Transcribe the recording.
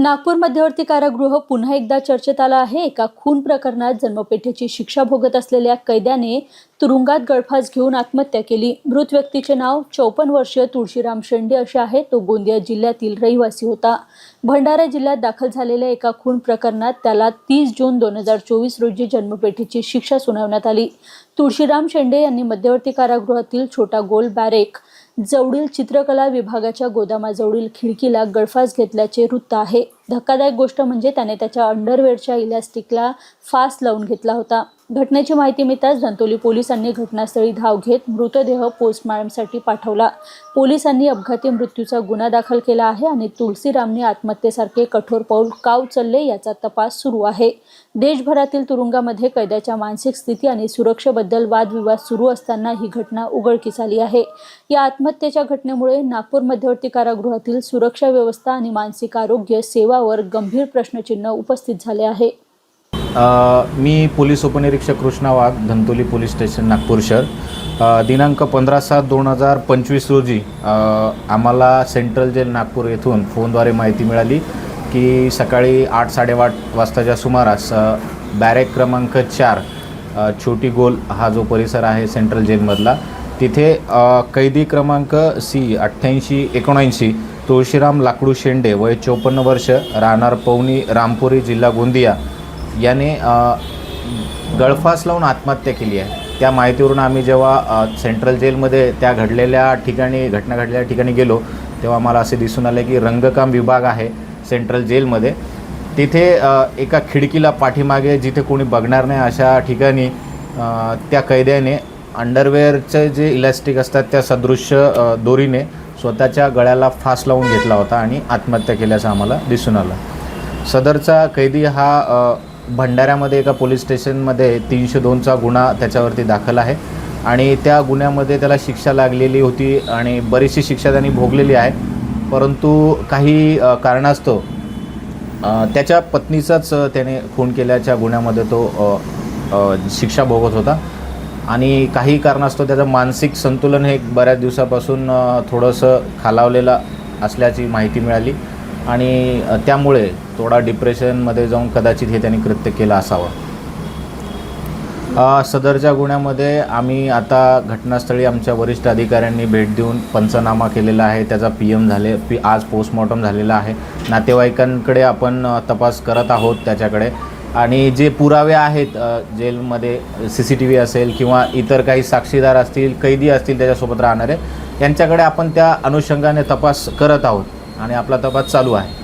नागपूर मध्यवर्ती कारागृह पुन्हा एकदा चर्चेत आला आहे. एका खून प्रकरणात जन्मपेठेची शिक्षा भोगत असलेल्या कैद्याने तुरुंगात गळफास घेऊन आत्महत्या केली. मृत व्यक्तीचे नाव चौपन्न वर्षीय तुळशीराम शेंडे असे आहे तो गोंदिया जिल्ह्यातील रहिवासी होता. भंडारा जिल्ह्यात दाखल झालेल्या एका खून प्रकरणात त्याला तीस जून दोन हजार चोवीस रोजी जन्मपेठेची शिक्षा सुनावण्यात आली. तुळशीराम शेंडे यांनी मध्यवर्ती कारागृहातील छोटा गोल बॅरेक जवळील चित्रकला विभागाच्या गोदामाजवळील खिडकीला गळफास घेतल्याचे वृत्त आहे. धक्कादायक गोष्ट म्हणजे त्याने त्याच्या अंडरवेअरच्या इलॅस्टिकला फास लावून घेतला होता. घटनेची माहिती मिळताच धंतोली पोलिसांनी घटनास्थळी धाव घेत मृतदेह पोस्टमॉर्टमसाठी पाठवला. पोलिसांनी अपघाती मृत्यूचा गुन्हा दाखल केला आहे आणि तुलसीरामने आत्महत्येसारखे कठोर पाऊल का उचलले याचा तपास सुरू आहे. देशभरातील तुरुंगामध्ये कैद्याच्या मानसिक स्थिती आणि सुरक्षेबद्दल वादविवाद सुरू असताना ही घटना उघडकीस आली आहे. या आत्महत्येच्या घटनेमुळे नागपूर मध्यवर्ती कारागृहातील सुरक्षा व्यवस्था आणि मानसिक आरोग्य सेवा सेवावर गंभीर प्रश्नचिन्ह उपस्थित झाले आहे. मी पोलीस उपनिरीक्षक कृष्णा वाघ धंतोली पोलीस स्टेशन नागपूर शहर. दिनांक पंधरा सात दोन हजार पंचवीस रोजी आम्हाला सेंट्रल जेल नागपूर येथून फोनद्वारे माहिती मिळाली की सकाळी आठ साडेआठ वाजताच्या सुमारास बॅरेक क्रमांक चार छोटी गोल हा जो परिसर आहे सेंट्रल जेलमधला तिथे कैदी क्रमांक सी अठ्ठ्याऐंशी एकोणऐंशी तुळशीराम लाकडू शेंडे वय चोपन्न वर्ष राहणार पवनी रामपुरी जिल्हा गोंदिया. याने गळफास लावून आत्महत्या केली आहे. त्या माहितीवरून आम्ही जेव्हा सेंट्रल जेलमध्ये त्या घडलेल्या ठिकाणी घटना घडलेल्या ठिकाणी गेलो तेव्हा मला असे दिसून आले की रंगकाम विभाग आहे सेंट्रल जेलमध्ये. तिथे एका खिडकीला पाठीमागे जिथे कोणी बघणार नाही अशा ठिकाणी त्या कैद्याने अंडरवेअरचे जे इलॅस्टिक असतात त्या सदृश्य दोरीने स्वतःच्या गळ्याला फास लावून घेतला होता आणि आत्महत्या केल्याचं आम्हाला दिसून आलं. सदरचा कैदी हा भंडाऱ्यामध्ये एका पोलीस स्टेशनमध्ये तीनशे दोनचा गुन्हा त्याच्यावरती दाखल आहे आणि त्या गुन्ह्यामध्ये त्याला शिक्षा लागलेली होती आणि बरीचशी शिक्षा त्यांनी भोगलेली आहे. परंतु काही कारणास्तव त्याच्या पत्नीचाच त्याने खून केल्याच्या गुन्ह्यामध्ये तो शिक्षा भोगत होता. आणि काही कारणास्तव त्याचं मानसिक संतुलन हे बऱ्याच दिवसापासून थोडंसं खालावलेलं असल्याची माहिती मिळाली. आणि त्यामुळे थोडा डिप्रेशनमध्ये जाऊन कदाचित हे त्यांनी कृत्य केलं असावं. सदरच्या गुन्ह्यामध्ये आम्ही आता घटनास्थळी आमच्या वरिष्ठ अधिकाऱ्यांनी भेट देऊन पंचनामा केलेला आहे. त्याचा पी एम झाले पी आज पोस्टमॉर्टम झालेला आहे. नातेवाईकांकडे आपण तपास करत आहोत त्याच्याकडे. आणि जे पुरावे आहेत जेलमध्ये सी सी टी व्ही असेल किंवा इतर काही साक्षीदार असतील कैदी असतील त्याच्यासोबत राहणारे यांच्याकडे आपण त्या अनुषंगाने तपास करत आहोत आणि आपला तपास चालू आहे.